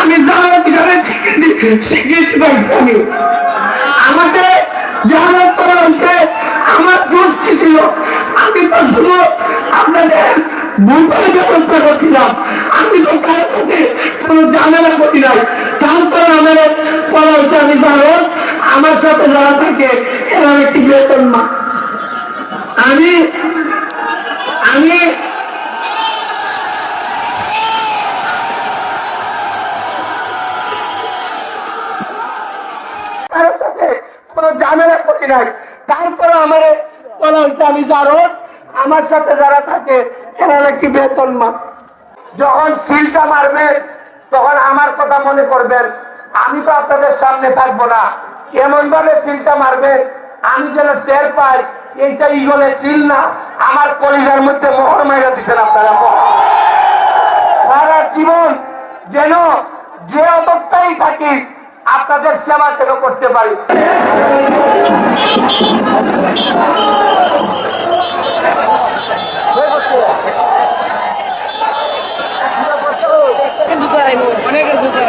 আমি স্বীকৃতি আমি। আমাকে তারপরে আমার আমার সাথে যারা থাকে আমি আমি কারোর সাথে কোনো ঝামেলা করি নাই। তারপরে আমার বলা হচ্ছে আমি জানো আমার সাথে যারা থাকে, এরা নাকি বেতন মা। যখন সিলটা মারবেন তখন আমার কথা মনে করবেন আমি তো আপনাদের সামনে থাকব না। এমন ভাবে সিলটা মারবেন আমি যেন টের পাই, এইটা ইগলে সিল না, আমার কলিজার মধ্যে মোহর মেরে দিচ্ছেন আপনারা সারা জীবন যেন যে অবস্থায় থাকি, আপনাদের সেবা যেন করতে পারি। অনেকের দুটো